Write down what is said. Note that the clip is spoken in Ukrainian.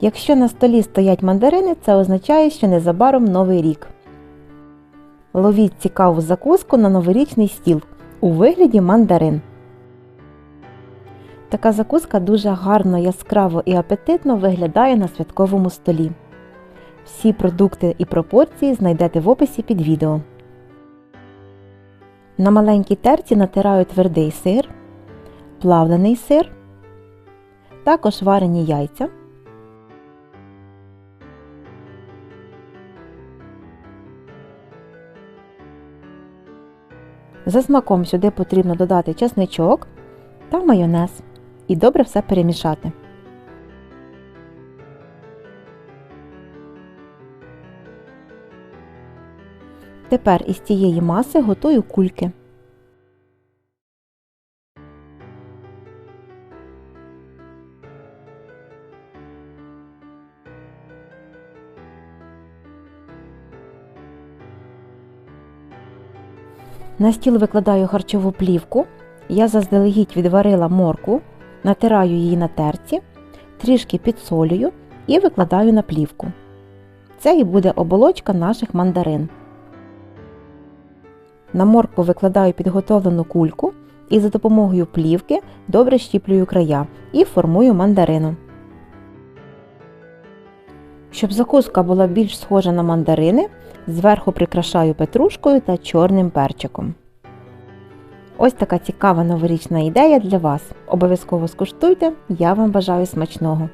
Якщо на столі стоять мандарини, це означає, що незабаром новий рік. Ловіть цікаву закуску на новорічний стіл у вигляді мандарин. Така закуска дуже гарно, яскраво і апетитно виглядає на святковому столі. Всі продукти і пропорції знайдете в описі під відео. На маленькій терці натираю твердий сир, плавлений сир, також варені яйця. За смаком сюди потрібно додати чесничок та майонез і добре все перемішати. Тепер із цієї маси готую кульки. На стіл викладаю харчову плівку. Я заздалегідь відварила морку, натираю її на терці, трішки підсолюю і викладаю на плівку. Це і буде оболочка наших мандарин. На моркву викладаю підготовлену кульку і за допомогою плівки добре щіплюю края і формую мандарину. Щоб закуска була більш схожа на мандарини, зверху прикрашаю петрушкою та чорним перчиком. Ось така цікава новорічна ідея для вас. Обов'язково скуштуйте, я вам бажаю смачного!